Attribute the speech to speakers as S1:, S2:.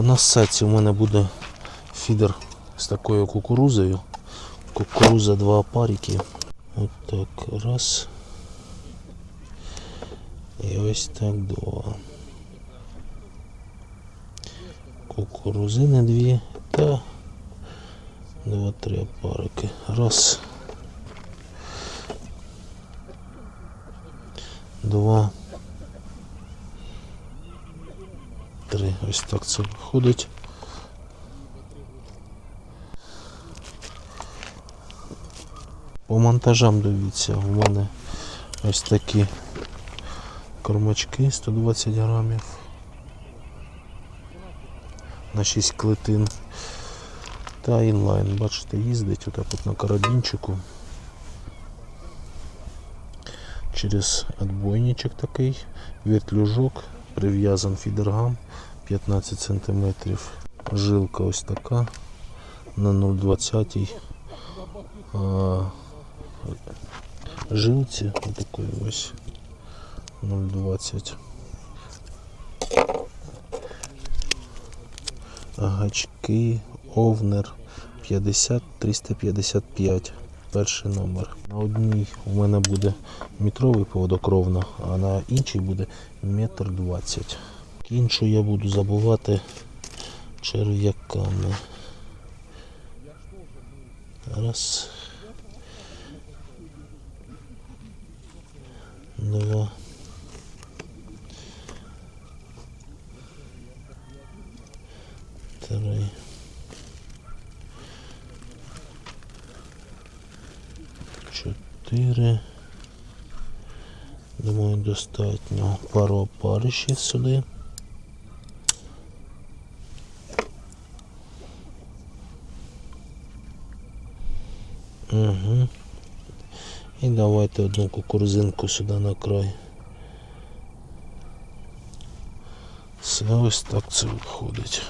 S1: По насадці у мене буде фідер з такою кукурузою. Кукуруза два опарики. От так, раз. І ось так два. Кукурузини дві та два-три опарики. Раз. Два. Три. Ось так це виходить. По монтажам дивіться, у мене ось такі кормачки 120 грамів на 6 клетин. Та інлайн, бачите, їздить отак от на карабінчику. Через отбойничок такий, вертлюжок, прив'язан фідергам 15 см. Жилка ось така на 0,20 а, жилці отакої ось 0,20. Гачки, овнер 50 355. Перший номер. На одній у мене буде метровий поводок ровно, а на іншій буде метр двадцять. Іншу я буду забувати черв'яками. Раз. Два. Три. Чотири. Думаю, достатньо. Пару опаришів сюди. Угу. І давайте одну кукурузинку сюди на край. Все ось так це виходить.